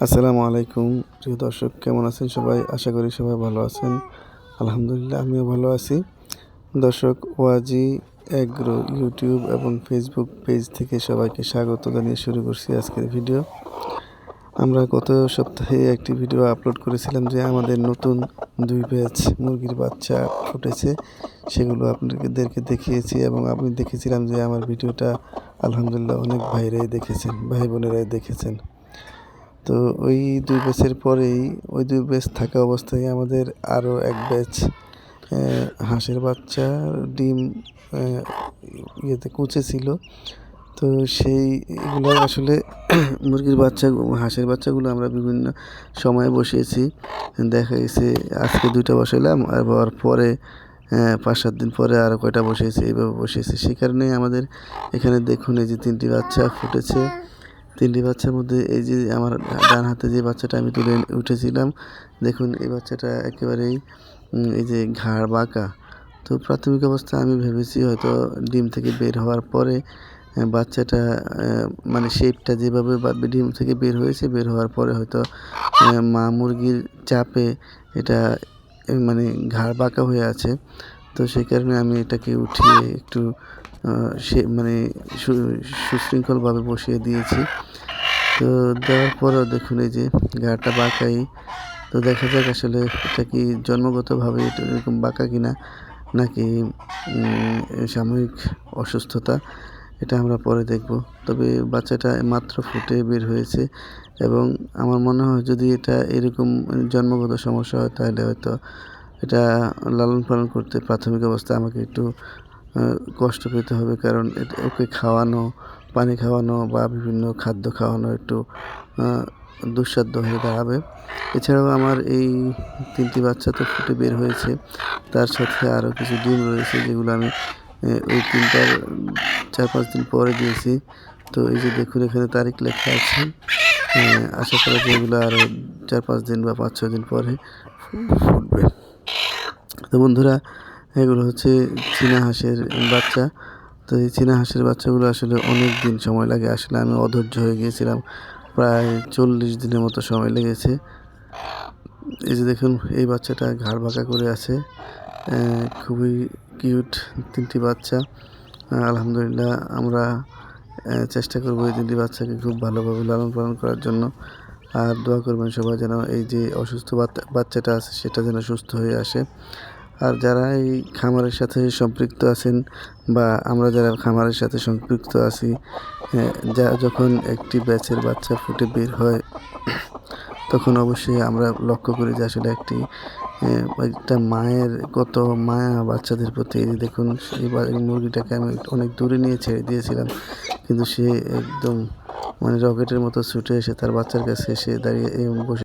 আসসালামু আলাইকুম, প্রিয় দর্শক, কেমন আছেন সবাই? আশা করি সবাই ভালো আছেন। আলহামদুলিল্লাহ, আমিও ভালো আছি। দর্শক, ওয়াজি এগ্রো ইউটিউব এবং ফেসবুক পেজ থেকে সবাইকে স্বাগত জানিয়ে শুরু করছি আজকের ভিডিও। আমরা গত সপ্তাহে একটি ভিডিও আপলোড করেছিলাম যে আমাদের নতুন দুই ব্যাচ মুরগির বাচ্চা ফুটেছে। সেগুলো আপনাদেরকে দেখিয়েছি এবং আপনি দেখেছিলাম যে আমার ভিডিওটা আলহামদুলিল্লাহ অনেক ভাইরাই দেখেছেন, ভাই বোনেরাই দেখেছেন। তো ওই দুই ব্যাচের পরেই, ওই দুই ব্যাচ থাকা অবস্থায় আমাদের আরও এক ব্যাচ হাঁসের বাচ্চা, ডিম ইয়েতে কুচে ছিল। তো সেই এগুলো আসলে মুরগির বাচ্চা, হাঁসের বাচ্চাগুলো আমরা বিভিন্ন সময়ে বসিয়েছি দেখা গেছে আজকে দুইটা বসাইলাম, আবার পরে পাঁচ সাত দিন পরে আরও কয়টা বসিয়েছি, এইভাবে বসিয়েছি। সেই কারণে আমাদের এখানে দেখুন এই যে তিনটি বাচ্চা ফুটেছে। তিনটি বাচ্চার মধ্যে এই যে আমার ডান হাতে যে বাচ্চাটা আমি তুলে উঠেছিলাম, দেখুন এই বাচ্চাটা একেবারেই এই যে ঘাড় বাঁকা। তো প্রাথমিক অবস্থা আমি ভেবেছি হয়তো ডিম থেকে বের হওয়ার পরে বাচ্চাটা মানে শেপটা যেভাবে ডিম থেকে বের হয়েছে, বের হওয়ার পরে হয়তো মা মুরগির চাপে এটা মানে ঘাড় বাঁকা হয়ে আছে। তো সেই কারণে আমি এটাকে উঠিয়ে একটু সে মানে সুশৃঙ্খলভাবে বসিয়ে দিয়েছি। তো দেওয়ার পরও দেখুন এই যে গাটা বাঁকাই। তো দেখা যাক আসলে এটা কি জন্মগতভাবে এরকম বাঁকা কিনা নাকি সাময়িক অসুস্থতা, এটা আমরা পরে দেখব। তবে বাচ্চাটা মাত্র ফুটে বের হয়েছে এবং আমার মনে হয় যদি এটা এরকম জন্মগত সমস্যা হয় তাহলে হয়তো এটা লালন পালন করতে প্রাথমিক অবস্থায় আমাকে একটু কষ্ট পেতে হবে কারণ ওকে খাওয়ানো, পানি খাওয়ানো বা বিভিন্ন খাদ্য খাওয়ানো একটু দুঃসাধ্য হয়ে দাঁড়াবে। এছাড়াও আমার এই তিনটি বাচ্চা তো ফুটে বের হয়েছে। তার সাথে আরও কিছু ডিম রয়েছে যেগুলো আমি ওই তিনটার, চার পাঁচ দিন পরে দিয়েছি। তো এই যে দেখুন, এখানে তারিখ লেখা আছে। আশা করা যায় এগুলো আরও চার পাঁচ দিন বা পাঁচ ছয় দিন পরে ফুটবে। তো বন্ধুরা এগুলো হচ্ছে চীনা হাঁসের বাচ্চা। তো এই চীনা হাঁসের বাচ্চাগুলো আসলে অনেক দিন সময় লাগে। আসলে আমি অধৈর্য হয়ে গিয়েছিলাম। প্রায় চল্লিশ দিনের মতো সময় লেগেছে। এই যে দেখুন, এই বাচ্চাটা ঘাড় বাঁকা করে আছে। খুবই কিউট তিনটি বাচ্চা। আলহামদুলিল্লাহ আমরা চেষ্টা করব এই তিনটি বাচ্চাকে খুব ভালোভাবে লালন পালন করার জন্য। আর দোয়া করবেন সবাই যেন এই যে অসুস্থ বাচ্চা- বাচ্চাটা আছে সেটা যেন সুস্থ হয়ে আসে। আর যারা এই খামারের সাথে সম্পৃক্ত আছেন বা আমরা যারা খামারের সাথে সম্পৃক্ত আছি যা যখন একটি ব্যাচের বাচ্চা ফুটে বের হয়, তখন অবশ্যই আমরা লক্ষ্য করি যে আসলে একটি একটা মায়ের কত মায়া বাচ্চাদের প্রতি। দেখুন সেই মুরগিটাকে আমি অনেক দূরে নিয়ে ছেড়ে দিয়েছিলাম, কিন্তু সে একদম মানে রকেটের মতো ছুটে এসে তার বাচ্চার কাছে এসে দাঁড়িয়ে বসে